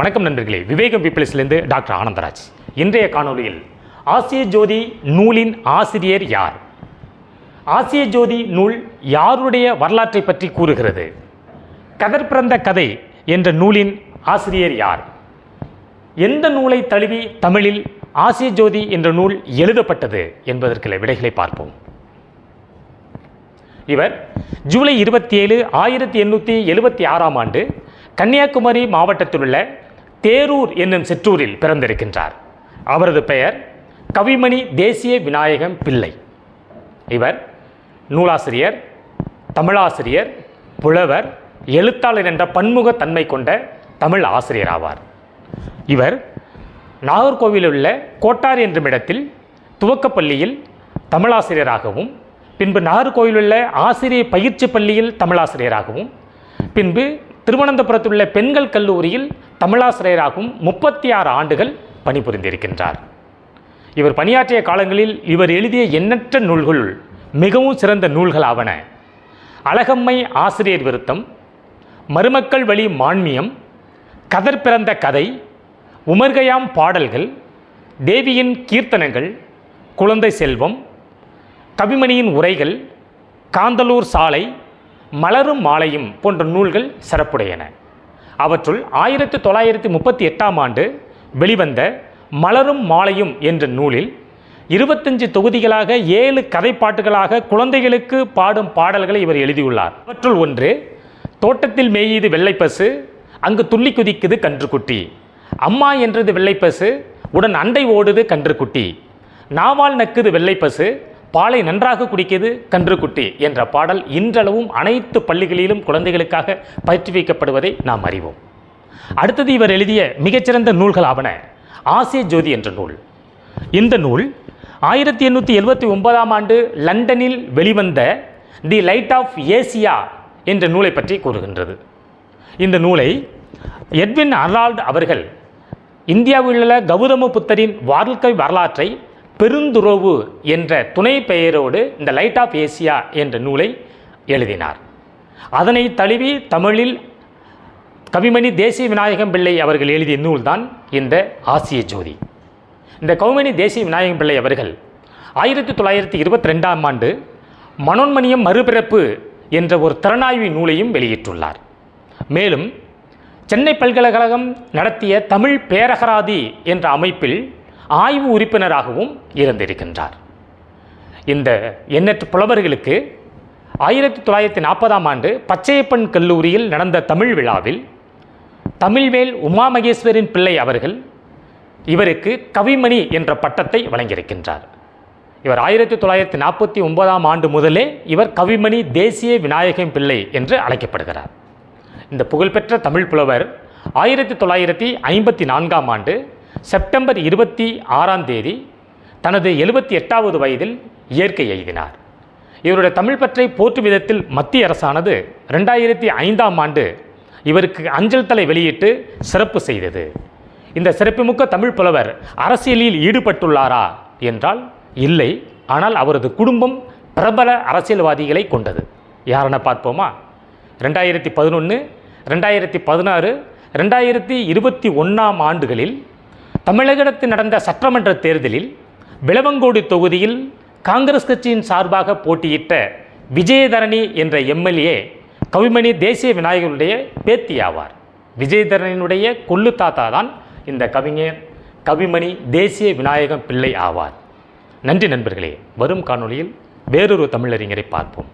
வணக்கம் நண்பர்களே. விவேகம் பீப்பிள்ஸ்லேருந்து டாக்டர் ஆனந்தராஜ். இன்றைய காணொளியில் ஆசிய ஜோதி நூலின் ஆசிரியர் யார்? ஆசிய ஜோதி நூல் யாருடைய வரலாற்றை பற்றி கூறுகிறது? கதர் பிறந்த கதை என்ற நூலின் ஆசிரியர் யார்? எந்த நூலை தழுவி தமிழில் ஆசிய ஜோதி என்ற நூல் எழுதப்பட்டது என்பதற்குள்ள விடைகளை பார்ப்போம். இவர் ஜூலை இருபத்தி ஏழு ஆயிரத்தி எண்ணூற்றி எழுபத்தி ஆறாம் ஆண்டு கன்னியாகுமரி மாவட்டத்தில் உள்ள தேரூர் என்னும் சிற்றூரில் பிறந்திருக்கின்றார். அவரது பெயர் கவிமணி தேசிய விநாயகம் பிள்ளை. இவர் நூலாசிரியர் தமிழாசிரியர் புலவர் எழுத்தாளர் என்ற பன்முகத்தன்மை கொண்ட தமிழ் ஆசிரியர் ஆவார் இவர் நாகர்கோவிலில் உள்ள கோட்டார் என்னும் இடத்தில் துவக்கப்பள்ளியில் தமிழாசிரியராகவும் பின்பு நாகர்கோவிலுள்ள ஆசிரியர் பயிற்சி பள்ளியில் தமிழாசிரியராகவும் பின்பு திருவனந்தபுரத்தில் உள்ள பெண்கள் கல்லூரியில் தமிழாசிரியராகவும் முப்பத்தி ஆறு ஆண்டுகள் பணிபுரிந்திருக்கின்றார். இவர் பணியாற்றிய காலங்களில் இவர் எழுதிய எண்ணற்ற நூல்களுள் மிகவும் சிறந்த நூல்களாவன. அழகம்மை ஆசிரியர் விருத்தம் மருமக்கள் வழி மான்மியம் கதர் பிறந்த கதை உமர்கயாம் பாடல்கள் தேவியின் கீர்த்தனங்கள் குழந்தை செல்வம் கவிமணியின் உரைகள் காந்தலூர் சாலை மலரும் மாலையும் போன்ற நூல்கள் சிறப்புடையன. அவற்றுள் ஆயிரத்தி தொள்ளாயிரத்தி முப்பத்தி எட்டாம் ஆண்டு வெளிவந்த மலரும் மாலையும் என்ற நூலில் இருபத்தஞ்சு தொகுதிகளாக ஏழு கதைப்பாட்டுகளாக குழந்தைகளுக்கு பாடும் பாடல்களை இவர் எழுதியுள்ளார். அவற்றுள் ஒன்று தோட்டத்தில் மேயுது வெள்ளைப்பசு அங்கு துள்ளி குதிக்குது கன்றுக்குட்டி. அம்மா என்றது வெள்ளைப்பசு உடன் அண்டை ஓடுது கன்றுக்குட்டி. நாவால் நக்குது வெள்ளைப்பசு பாலை நன்றாக குடிக்குது கன்றுக்குட்டி என்ற பாடல் இன்றளவும் அனைத்து பள்ளிகளிலும் குழந்தைகளுக்காக பயிற்றுவிக்கப்படுவதை நாம் அறிவோம். அடுத்தது இவர் எழுதிய மிகச்சிறந்த நூல்கள் ஆவன ஆசிய ஜோதி என்ற நூல். இந்த நூல் ஆயிரத்தி எண்ணூற்றி எழுபத்தி ஒன்பதாம் ஆண்டு லண்டனில் வெளிவந்த தி லைட் ஆஃப் ஏசியா என்ற நூலை பற்றி கூறுகின்றது. இந்த நூலை எட்வின் அர்னால்டு அவர்கள் இந்தியாவில் உள்ள கௌதம புத்தரின் வாழ்க்கை வரலாற்றை பெருந்துறவு என்ற துணை பெயரோடு இந்த லைட் ஆஃப் ஏசியா என்ற நூலை எழுதினார். அதனை தழுவி தமிழில் கவிமணி தேசிய விநாயகம் பிள்ளை அவர்கள் எழுதிய நூல்தான் இந்த ஆசிய ஜோதி. இந்த கவிமணி தேசிய விநாயகம் பிள்ளை அவர்கள் ஆயிரத்தி தொள்ளாயிரத்தி இருபத்தி ரெண்டாம் ஆண்டு மனோன்மணியம் மறுபிறப்பு என்ற ஒரு திறனாய்வு நூலையும் வெளியிட்டுள்ளார். மேலும் சென்னை பல்கலைக்கழகம் நடத்திய தமிழ் பேரகராதி என்ற அமைப்பில் ஆய்வு உறுப்பினராகவும் இருந்திருக்கின்றார். இந்த எண்ணற்ற புலவர்களுக்கு ஆயிரத்தி தொள்ளாயிரத்தி நாற்பதாம் ஆண்டு பச்சையப்பன் கல்லூரியில் நடந்த தமிழ் விழாவில் தமிழ்வேல் உமா மகேஸ்வரின் பிள்ளை அவர்கள் இவருக்கு கவிமணி என்ற பட்டத்தை வழங்கியிருக்கின்றார். இவர் ஆயிரத்தி தொள்ளாயிரத்தி நாற்பத்தி ஒன்பதாம் ஆண்டு முதலே இவர் கவிமணி தேசிய விநாயகம் பிள்ளை என்று அழைக்கப்படுகிறார். இந்த புகழ்பெற்ற தமிழ் புலவர் ஆயிரத்தி தொள்ளாயிரத்தி ஐம்பத்தி நான்காம் ஆண்டு செப்டம்பர் இருபத்தி ஆறாம் தேதி தனது எழுபத்தி எட்டாவது வயதில் இயற்கை எழுதினார். இவருடைய தமிழ் பற்றை போற்றும் விதத்தில் மத்திய அரசானது ரெண்டாயிரத்தி ஐந்தாம் ஆண்டு இவருக்கு அஞ்சல் தலை வெளியிட்டு சிறப்பு செய்தது. இந்த சிறப்புமிக்க தமிழ் புலவர் அரசியலில் ஈடுபட்டுள்ளாரா என்றால் இல்லை. ஆனால் அவரது குடும்பம் பிரபல அரசியல்வாதிகளை கொண்டது. யாரென பார்ப்போமா? ரெண்டாயிரத்தி பதினொன்று ரெண்டாயிரத்தி பதினாறு ரெண்டாயிரத்தி இருபத்தி ஒன்றாம் ஆண்டுகளில் தமிழகத்தில் நடந்த சட்டமன்ற தேர்தலில் விளவங்கோடு தொகுதியில் காங்கிரஸ் கட்சியின் சார்பாக போட்டியிட்ட விஜயதரணி என்ற எம்எல்ஏ கவிமணி தேசிய விநாயகருடைய பேத்தி ஆவார். விஜயதரனினுடைய கொள்ளு தாத்தா தான் இந்த கவிஞர் கவிமணி தேசிய விநாயகம் பிள்ளை ஆவார். நன்றி நண்பர்களே வரும் காணொளியில் வேறொரு தமிழறிஞரை பார்ப்போம்.